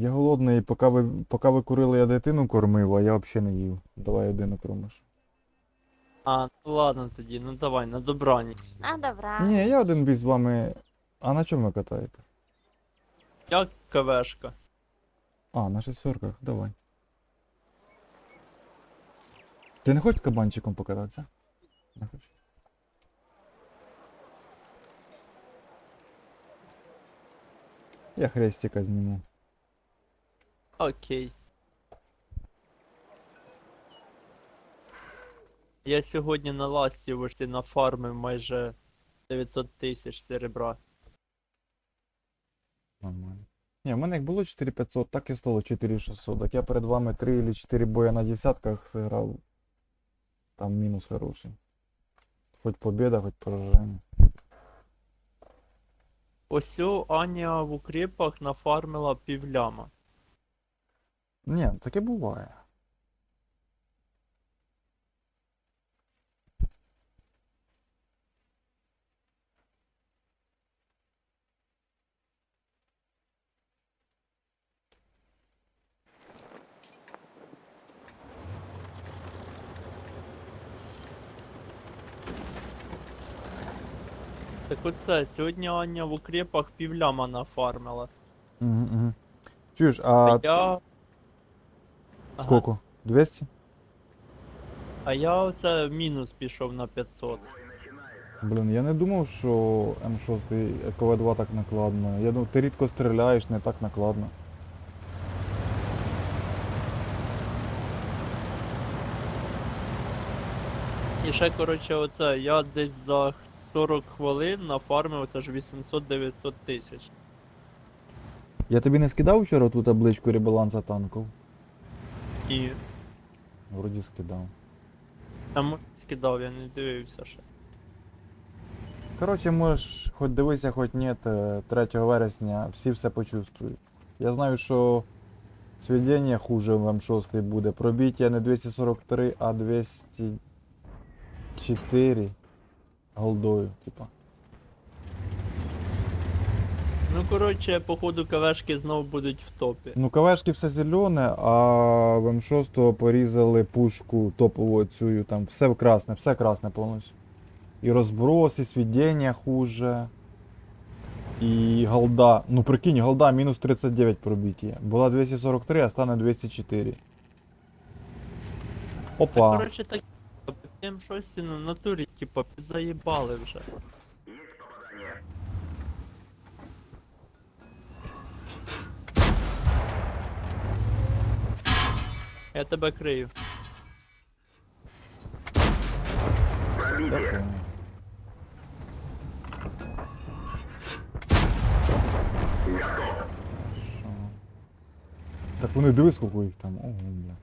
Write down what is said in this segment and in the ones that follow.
Я голодний, поки ви, поки ви курили, я дитину кормив, а я взагалі не їв. Давай один окромиш. А, ну ладно тоді, ну давай, на добрані. А, добра. Ні, я один бій з вами. А на чому ви катаєте? Як кавешка. А, на шестерках, давай. Ти не хочеш кабанчиком покататися? Не хочеш? Я хрестика зніму. Окей. Я сьогодні на ластівочці нафармив майже 900 тисяч серебра. Нормально. Ні, в мене як було 4500, так і стало 4600. Так я перед вами 3 или 4 боя на десятках зіграв. Там мінус хороший. Хоч побіда, хоч пораження. Ось Аня в укріпах нафармила півляма. Ні, таке буває. Так оце, сьогодні Аня в укріпах півляма нафармила. Угу, угу. Чуєш, А а я. Ага. скільки? 200? А я оце мінус пішов на 500. Блін, я не думав, що М6 КВ2 так накладно. Я думав, ти рідко стріляєш, не так накладно. І ще, коротше, оце, я десь за 40 хвилин нафармив оце ж 800-900 тисяч. Я тобі не скидав вчора ту табличку ребаланса танків? І Вроді скидав. там скидав, я не дивився ще. Коротше, можеш хоч дивися, хоч ні, 3 вересня всі все почувствують. Я знаю, що сведення хуже в М6 буде. Пробиття не 243, а 204 голдою, типа. Ну, коротше, походу кавешки знов будуть в топі. Ну, КВшки все зелене, а в М6 порізали пушку топову цю, там все красне, все красне повністю. І розброс, і сведення хуже. І голда. Ну прикинь, голда мінус 39 пробиття. Була 243, а стане 204. Так, Опа. коротше, так. Тим щось на натурі, типа, підзаїбали вже. Я тебе крию. Понял. Так вони дивись, скільки їх там. Ого, бля.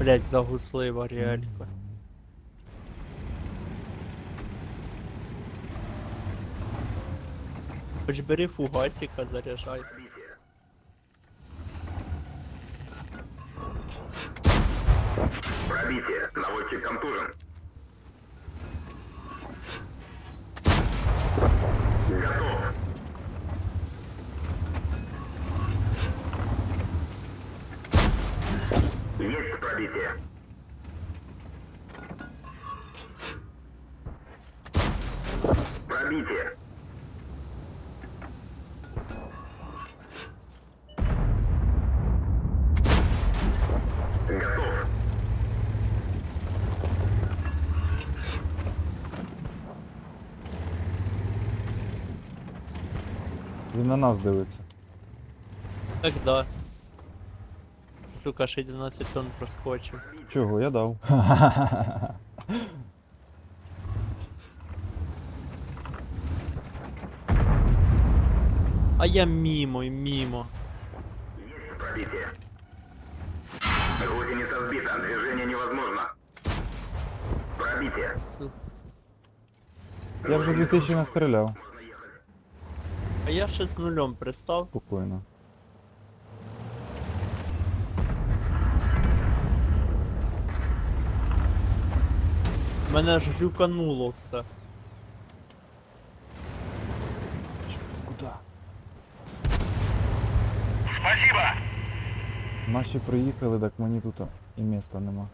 Блять, загуслива реалька. Хоч бери фугасика, заряджай. Пробитие. Наводчик контужен. Готов. Есть пробитие. Пробитие. Він на нас дивиться. Так да. Сука, ще й 12 тонн проскочив. Чого, я дав. А я мімо, і мімо. Есть пробитие. Гусеница сбита. Движение невозможно. Пробитие. Су- Я вже 2000 настріляв. А я ще з нулем пристав. Спокійно. Мене ж глюкануло все. Куда? Спасибо! Наші приїхали, так мені тут і міста нема.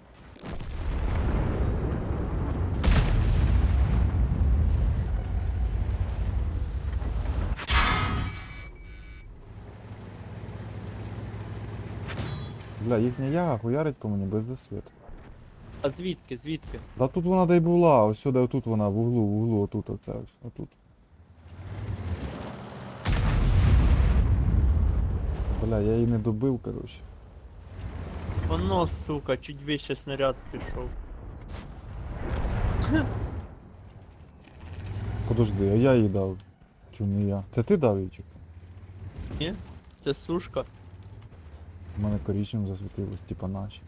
Бля, їхня яга хуярить по мені без засвіту. А звідки, звідки? Да тут вона де й була, ось сюди, отут вона, в углу, в углу, отут, оце ось, отут. Бля, я її не добив, коротше. Воно, сука, чуть вище снаряд пішов. Подожди, а я їй дав. Чи не я? Це ти дав їй чи? хто? Це сушка. У мене коричневим засвітилось, типа наче.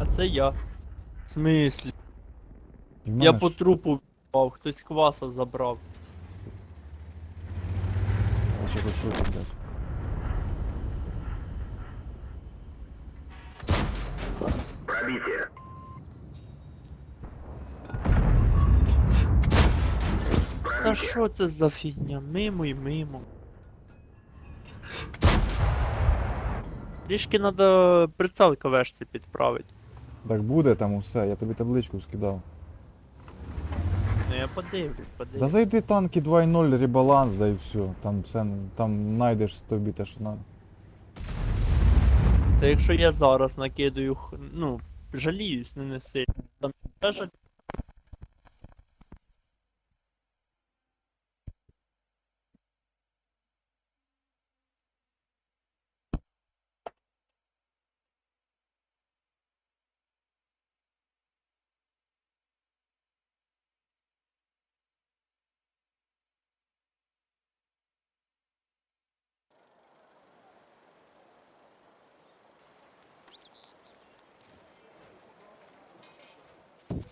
А це я. В смислі? І в Я мене по ж- трупу впав, хтось кваса забрав. Я ще хочу блядь. Пробитие. Та що це за фігня? Мимо і мимо. Трішки треба прицел кавешці підправити. Так буде там усе, я тобі табличку скидав. Ну я подивлюсь, Да подивлюсь. зайди танки 2.0 ребаланс, да і все. Там все, там знайдеш тобі те, що надо. Це якщо я зараз накидаю, х- ну, жаліюсь, не неси. Там я жаль...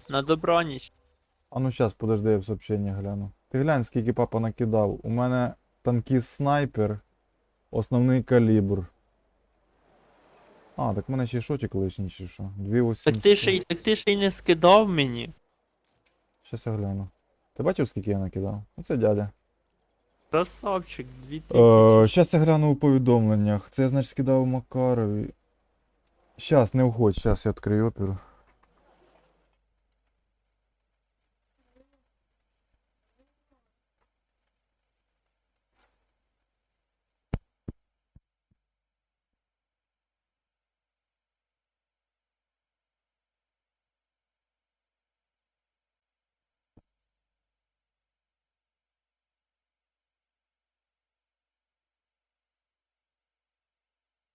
На добраніч. А ну щас, подожди, я в сообщення гляну. Ти глянь, скільки папа накидав. У мене танкіст снайпер, основний калібр. А, так в мене ще й шотик лишній, чи що? 2,8. Так ти ще й так ти ще й не скидав мені. Щас я гляну. Ти бачив, скільки я накидав? Оце дядя. Красавчик, 2000. Е, щас я гляну у повідомленнях. Це я, значить, скидав Макарові. Щас, не входь, щас я відкрию оперу.